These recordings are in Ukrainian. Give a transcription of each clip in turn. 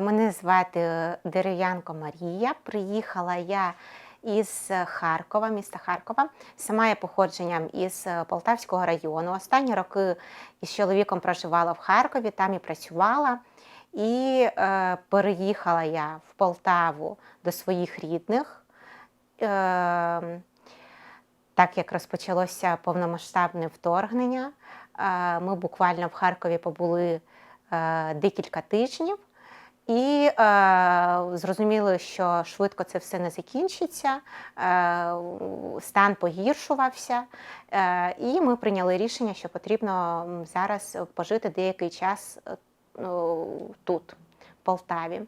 Мене звати Дерев'янко Марія. Приїхала я із Харкова, міста Харкова. Сама я походженням із Полтавського району. Останні роки із чоловіком проживала в Харкові, там і працювала. І е, переїхала я в Полтаву до своїх рідних. Е, так як розпочалося повномасштабне вторгнення, е, ми буквально в Харкові побули е, декілька тижнів. І е, зрозуміли, що швидко це все не закінчиться, е, стан погіршувався, е, і ми прийняли рішення, що потрібно зараз пожити деякий час е, ну, тут, в Полтаві.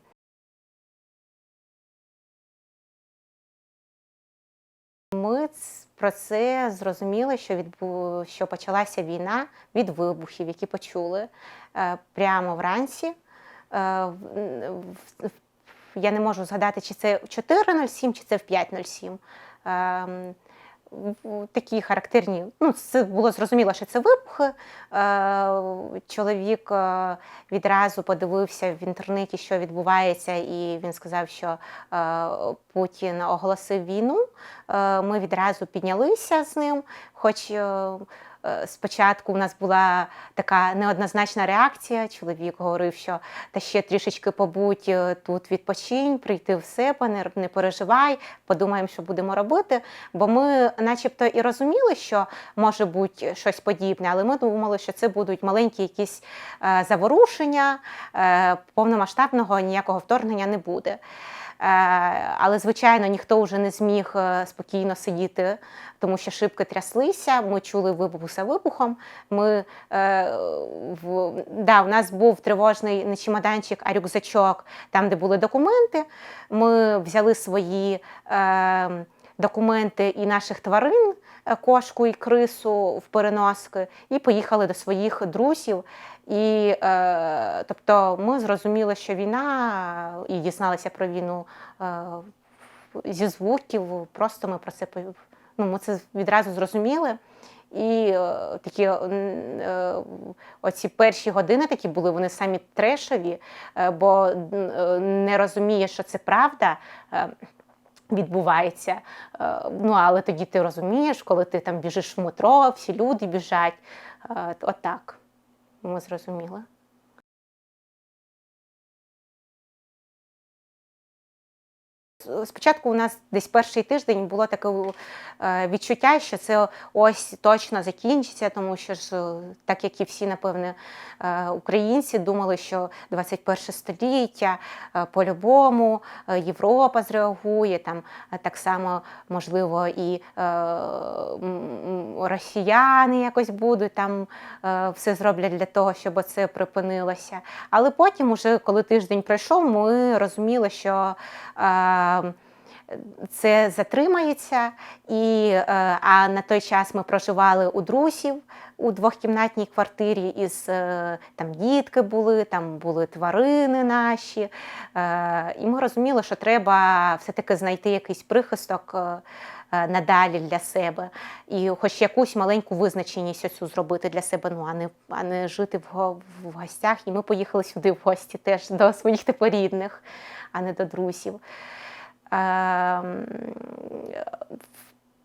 Ми про це зрозуміли, що відбу... що почалася війна від вибухів, які почули е, прямо вранці. Е, Я не можу згадати, чи це в 4.07, чи це в 5.07. Ем, Такі характерні, ну це було зрозуміло, що це вибухи. Е, Чоловік е, відразу подивився в інтернеті, що відбувається, і він сказав, що Путін оголосив війну. Ми відразу піднялися з ним, хоч спочатку у нас була така неоднозначна реакція. Чоловік говорив, що та ще трішечки побудь е, тут відпочинь, прийти в себе, не, переживай, подумаємо, що будемо робити. Бо ми, начебто, і розуміли, що може бути щось подібне, але ми думали, що це будуть маленькі якісь е, заворушення, е, повномасштабного ніякого вторгнення не буде. Е, Але, звичайно, ніхто вже не зміг е, спокійно сидіти, тому що шибки тряслися. Ми чули вибух за вибухом. Ми, е, в, да, у нас був тривожний не чемоданчик, а рюкзачок, там, де були документи. Ми взяли свої документи і наших тварин, кошку і крису в переноски, і поїхали до своїх друзів. І е, тобто ми зрозуміли, що війна і дізналися про війну е, зі звуків. Просто ми про це ну, ми це відразу зрозуміли. І е, такі е, оці перші години такі були, вони самі трешові, е, бо е, не розумієш, що це правда. е, Відбувається. Е, Ну, але тоді ти розумієш, коли ти там біжиш в метро, всі люди біжать. Е, Отак ми зрозуміли. Спочатку у нас десь перший тиждень було таке е, відчуття, що це ось точно закінчиться, тому що ж, е, так як і всі, напевне, е, українці думали, що 21 століття по-любому Європа зреагує, там так само, можливо, і росіяни якось будуть там все зроблять для того, щоб це припинилося. Але потім, уже коли тиждень пройшов, ми розуміли, що це затримається, і, е, а на той час ми проживали у друзів у двохкімнатній квартирі, із е, там дітки були, там були тварини наші. Е, І ми розуміли, що треба все-таки знайти якийсь прихисток. е, е, Надалі для себе, і хоч якусь маленьку визначеність оцю зробити для себе, ну а не, а не жити в, в гостях. І ми поїхали сюди в гості теж до своїх типу рідних, а не до друзів. Ем,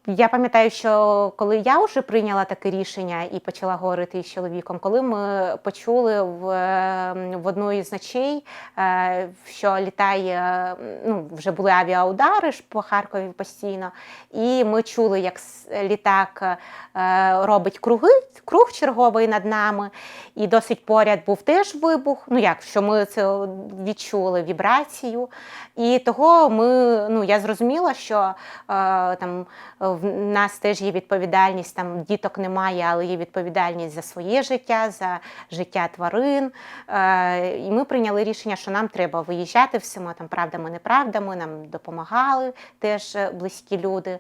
Я пам'ятаю, що коли я вже прийняла таке рішення і почала говорити з чоловіком, коли ми почули в, ем, в одну із ночей, е, що літає, ну вже були авіаудари ж по Харкові постійно, і ми чули, як літак е, робить круги, круг черговий над нами, і досить поряд був теж вибух. Ну як що ми це відчули вібрацію. І того ми, ну я зрозуміла, що е, там в нас теж є відповідальність, там діток немає, але є відповідальність за своє життя, за життя тварин. Е, і ми прийняли рішення, що нам треба виїжджати всіма там правдами, неправдами. Нам допомагали теж е, близькі люди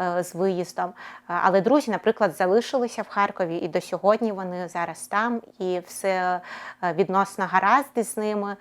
е, з виїздом. Е, Але друзі, наприклад, залишилися в Харкові, і до сьогодні вони зараз там, і все е, відносно гаразд з ними.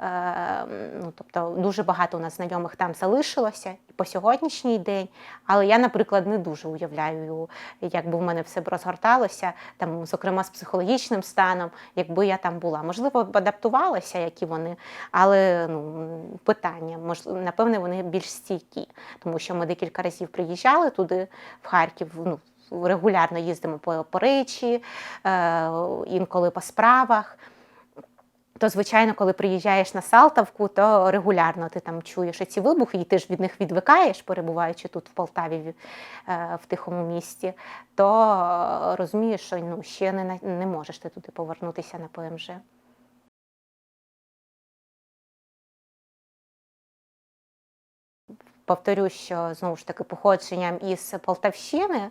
Е, ну, тобто дуже багато у нас знайомих там залишилося і по сьогоднішній день. Але я, наприклад, не дуже уявляю, як би в мене все б розгорталося, там, зокрема з психологічним станом, якби я там була. Можливо, б адаптувалася, які вони, але ну, питання, можливо, напевне, вони більш стійкі, тому що ми декілька разів приїжджали туди, в Харків. ну, Регулярно їздимо по, по речі, е, інколи по справах. То, звичайно, коли приїжджаєш на Салтавку, то регулярно ти там чуєш ці вибухи, і ти ж від них відвикаєш, перебуваючи тут в Полтаві в, е, тихому місті, то е, розумієш, що ну, ще не, не можеш ти туди повернутися на ПМЖ. Повторю, що знову ж таки походженням із Полтавщини.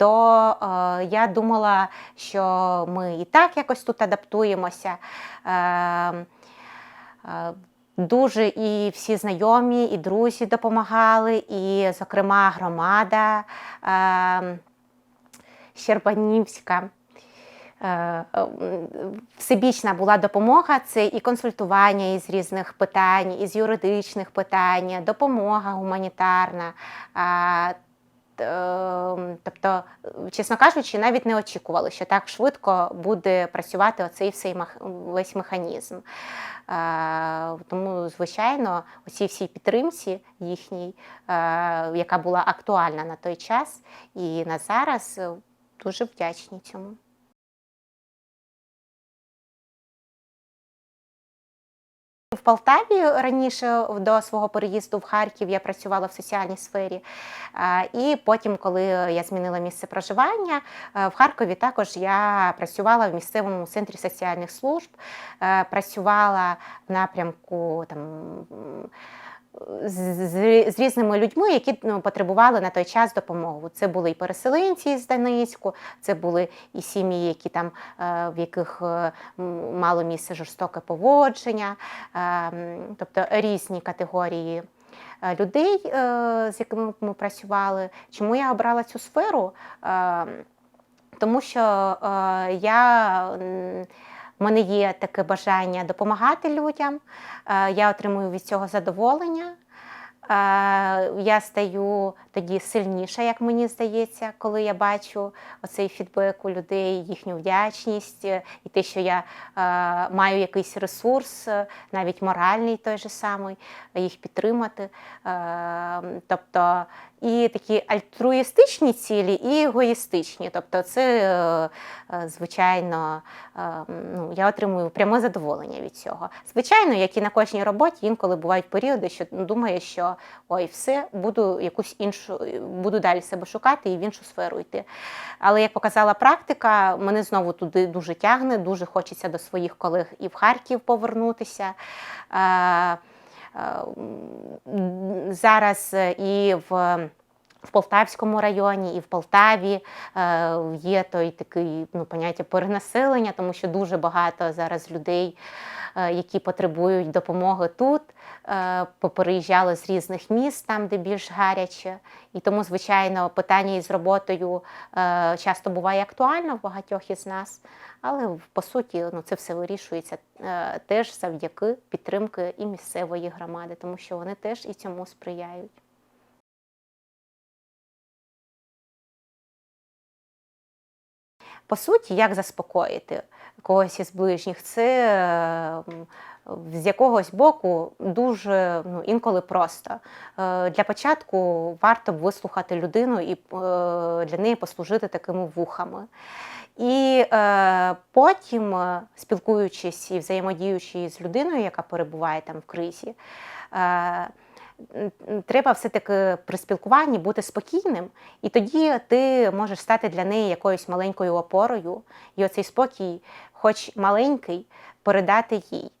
То е, я думала, що ми і так якось тут адаптуємося. Е, е, Дуже і всі знайомі, і друзі допомагали, і, зокрема, громада е, Щербанівська. Е, е, Всебічна була допомога, це і консультування із різних питань, із юридичних питань, допомога гуманітарна. е, Тобто, чесно кажучи, навіть не очікували, що так швидко буде працювати оцей всей весь механізм. Е, Тому, звичайно, оці всій підтримці їхній, е, яка була актуальна на той час і на зараз, е, дуже вдячні цьому. В Полтаві раніше до свого переїзду в Харків я працювала в соціальній сфері. І потім, коли я змінила місце проживання, е, в Харкові також я працювала в місцевому центрі соціальних служб, е, працювала в напрямку там. З, різними людьми, які ну, потребували на той час допомогу. Це були і переселенці з Донецьку, це були і сім'ї, які там е, в яких е, мало місце жорстоке поводження, е, тобто різні категорії людей, з якими ми працювали. Чому я обрала цю сферу? Тому що я. В мене є таке бажання допомагати людям, е, я отримую від цього задоволення. Е, Я стаю тоді сильніша, як мені здається, коли я бачу оцей фідбек у людей, їхню вдячність е, і те, що я е, маю якийсь ресурс, е, навіть моральний той же самий, їх підтримати. Е, Тобто і такі альтруїстичні цілі, і егоїстичні. Тобто, це, е, е, звичайно, е, ну, я отримую пряме задоволення від цього. Звичайно, як і на кожній роботі, інколи бувають періоди, що ну, думаєш, що ой, все, буду якусь іншу, буду далі себе шукати і в іншу сферу йти. Але як показала практика, мене знову туди дуже тягне, дуже хочеться до своїх колег і в Харків повернутися. Е, Зараз е, і в, в Полтавському районі, і в Полтаві е, є той такий ну, поняття перенаселення, тому що дуже багато зараз людей, е, які потребують допомоги тут, е, попереїжджали з різних міст, там, де більш гаряче. І тому, звичайно, питання із роботою е, часто буває актуально в багатьох із нас. Але по суті, ну це все вирішується е, теж завдяки підтримки і місцевої громади, тому що вони теж і цьому сприяють. По суті, як заспокоїти когось із ближніх, це з якогось боку дуже ну, інколи просто. Е, Для початку варто б вислухати людину і е, для неї послужити такими вухами. І е, потім, е, спілкуючись і взаємодіючи з людиною, яка перебуває там в кризі, е, треба все-таки при спілкуванні бути спокійним, і тоді ти можеш стати для неї якоюсь маленькою опорою, і оцей спокій, хоч маленький, передати їй.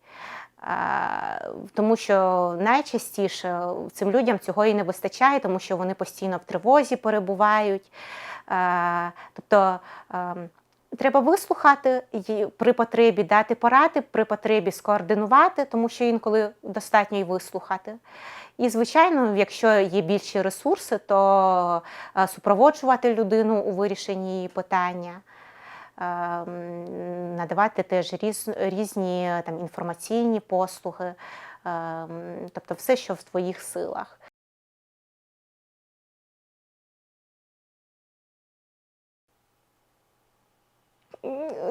Тому що найчастіше цим людям цього і не вистачає, тому що вони постійно в тривозі перебувають. Тобто треба вислухати при потребі дати поради, при потребі скоординувати, тому що інколи достатньо й вислухати. І, звичайно, якщо є більші ресурси, то е, супроводжувати людину у вирішенні її питання. надавати теж різні там, інформаційні послуги, е, тобто все, що в твоїх силах.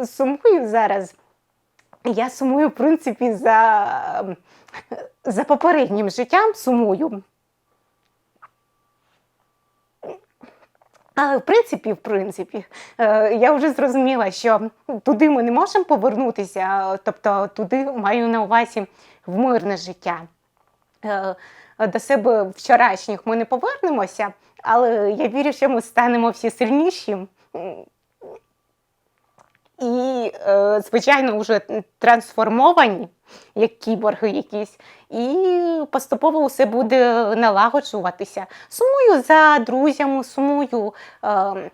Сумую зараз. Я сумую, в принципі, за, за попереднім життям сумую. Але в принципі, в принципі, е, я вже зрозуміла, що туди ми не можемо повернутися, тобто туди маю на увазі в мирне життя. Е, До себе вчорашніх ми не повернемося, але я вірю, що ми станемо всі сильніші. І, е, звичайно, вже трансформовані, як кіборги якісь, і поступово усе буде налагоджуватися. Сумую за друзями, сумую. Е,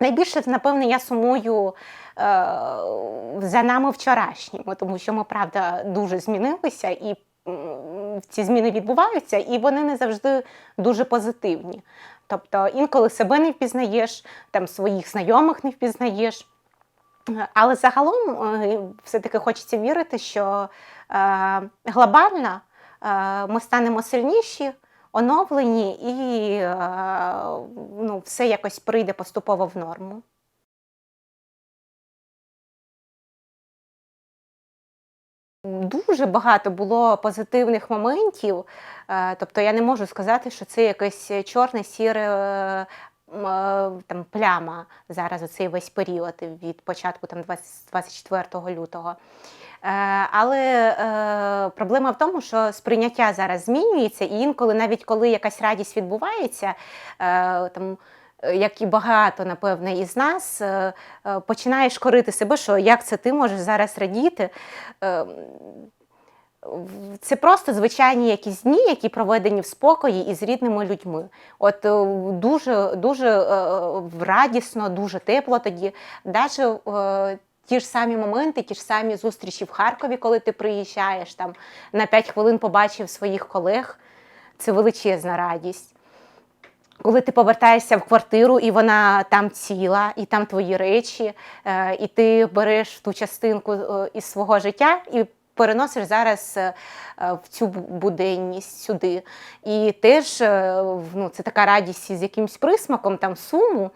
найбільше, напевне, я сумую е, за нами вчорашніми, тому що ми, правда, дуже змінилися, і ці зміни відбуваються, і вони не завжди дуже позитивні. Тобто інколи себе не впізнаєш, там своїх знайомих не впізнаєш. Але загалом е, все-таки хочеться вірити, що е, глобально е, ми станемо сильніші, оновлені і ну, все якось прийде поступово в норму. Дуже багато було позитивних моментів. Тобто я не можу сказати, що це якесь чорне, сіре там, пляма зараз оцей весь період від початку там, 20 24 лютого. Е, Але е, проблема в тому, що сприйняття зараз змінюється, і інколи, навіть коли якась радість відбувається, е, там, е, як і багато, напевне, із нас, е, е, починаєш корити себе, що як це ти можеш зараз радіти. Е, Це просто звичайні якісь дні, які проведені в спокої і з рідними людьми. От е, дуже, дуже е, радісно, дуже тепло тоді. Навіть е, ті ж самі моменти, ті ж самі зустрічі в Харкові, коли ти приїжджаєш там на 5 хвилин побачив своїх колег. Це величезна радість. Коли ти повертаєшся в квартиру, і вона там ціла, і там твої речі, е, і ти береш ту частинку е, із свого життя і переносиш зараз е, е, в цю буденність сюди. І теж е, ну, це така радість з якимсь присмаком, там суму.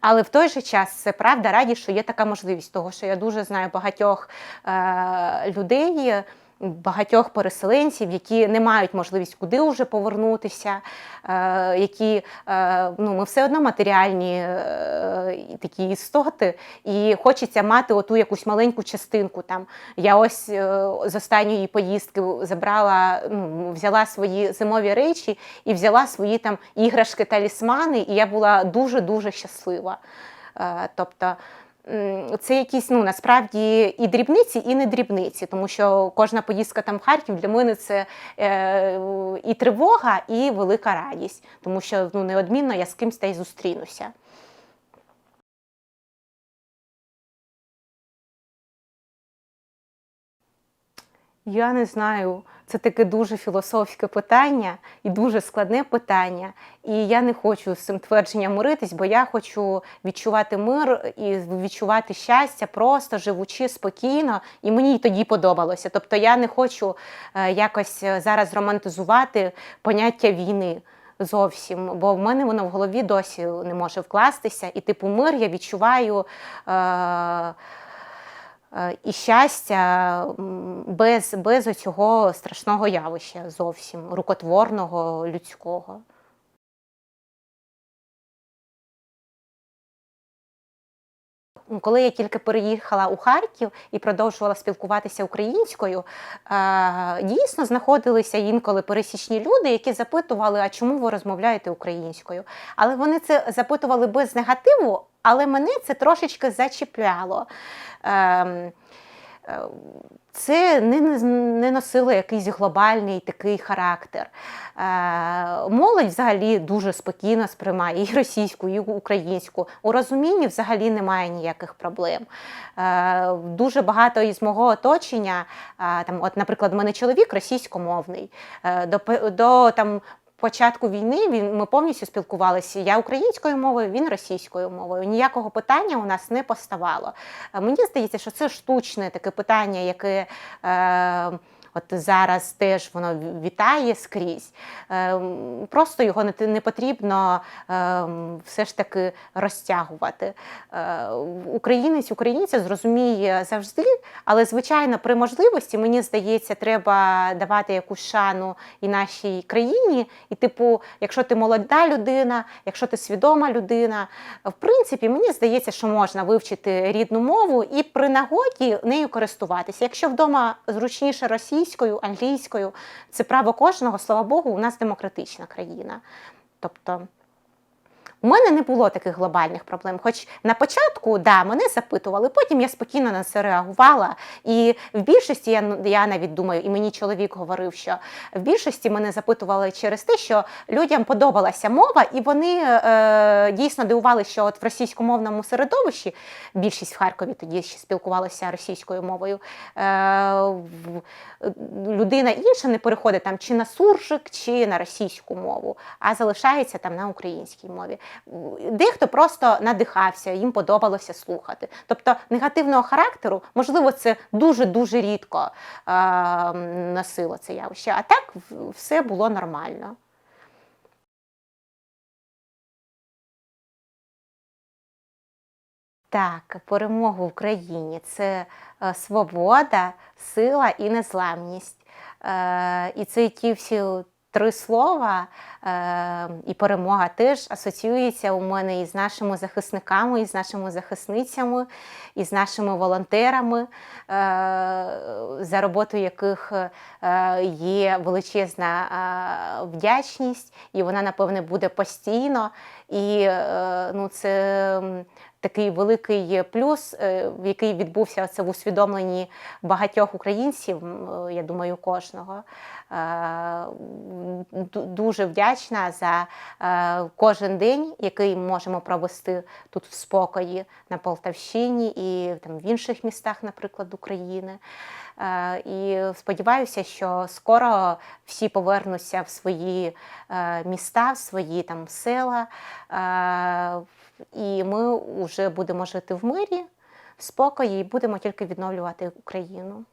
Але в той же час це правда радість, що є така можливість, того що я дуже знаю багатьох е, людей, багатьох переселенців, які не мають можливість куди вже повернутися, е, які е, ну, ми все одно матеріальні е, такі істоти, і хочеться мати оту якусь маленьку частинку. Там я ось з останньої поїздки забрала, ну, взяла свої зимові речі і взяла свої там іграшки, талісмани, і я була дуже дуже щаслива. Тобто це якісь ну насправді і дрібниці, і не дрібниці, тому що кожна поїздка там в Харків для мене це е, і тривога, і велика радість, тому що ну неодмінно я з кимсь та й зустрінуся. Я не знаю, це таке дуже філософське питання і дуже складне питання. І я не хочу з цим твердженням миритись, бо я хочу відчувати мир і відчувати щастя, просто живучи спокійно, і мені й тоді подобалося. Тобто я не хочу е, якось е, зараз романтизувати поняття війни. Зовсім, бо в мене воно в голові досі не може вкластися. І типу мир я відчуваю е, і щастя без, без цього страшного явища зовсім рукотворного, людського. Коли я тільки переїхала у Харків і продовжувала спілкуватися українською, е, дійсно знаходилися інколи пересічні люди, які запитували, а чому ви розмовляєте українською? Але вони це запитували без негативу, але мене це трошечки зачіпляло. Ем, е, Це не, носило якийсь глобальний такий характер. Е, Молодь взагалі дуже спокійно сприймає і російську, і українську. У розумінні взагалі немає ніяких проблем. Е, Дуже багато із мого оточення, там, от, наприклад, в мене чоловік російськомовний. До, до там, початку війни він ми повністю спілкувалися. Я українською мовою, він російською мовою. Ніякого питання у нас не поставало. Е, Мені здається, що це штучне таке питання, яке. Е, От зараз теж воно вітає скрізь. Ем, Просто його не, потрібно ем, все ж таки розтягувати. Е, Українець українця зрозуміє завжди, але звичайно, при можливості, мені здається, треба давати якусь шану і нашій країні. І, типу, якщо ти молода людина, якщо ти свідома людина, в принципі, мені здається, що можна вивчити рідну мову і при нагоді нею користуватися. Якщо вдома зручніше російською, англійською, це право кожного, слава Богу, у нас демократична країна. Тобто. У мене не було таких глобальних проблем. Хоч на початку да, мене запитували, потім я спокійно на це реагувала. І в більшості я, я навіть думаю, і мені чоловік говорив, що в більшості мене запитували через те, що людям подобалася мова, і вони е, дійсно дивувалися, що от в російськомовному середовищі більшість в Харкові тоді ще спілкувалася російською мовою. Е, людина інша не переходить там чи на суржик, чи на російську мову, а залишається там на українській мові. Дехто просто надихався, їм подобалося слухати. Тобто негативного характеру, можливо, це дуже-дуже рідко е, носило це явище. А так все було нормально. Так, перемога в Україні це е, свобода, сила і незламність. Е, і це ті всі три слова, е, і перемога теж асоціюється у мене із нашими захисниками, із нашими захисницями, із нашими волонтерами, е, за роботою яких е, є величезна вдячність, і вона, напевне, буде постійно. І ну, це такий великий плюс, який відбувся це в усвідомленні багатьох українців, я думаю, кожного. Е, ду- Дуже вдячна за е, кожен день, який можемо провести тут в спокої на Полтавщині і там в інших містах, наприклад, України. Е, І сподіваюся, що скоро всі повернуться в свої міста, в свої там села, і ми вже будемо жити в мирі, в спокої, і будемо тільки відновлювати Україну.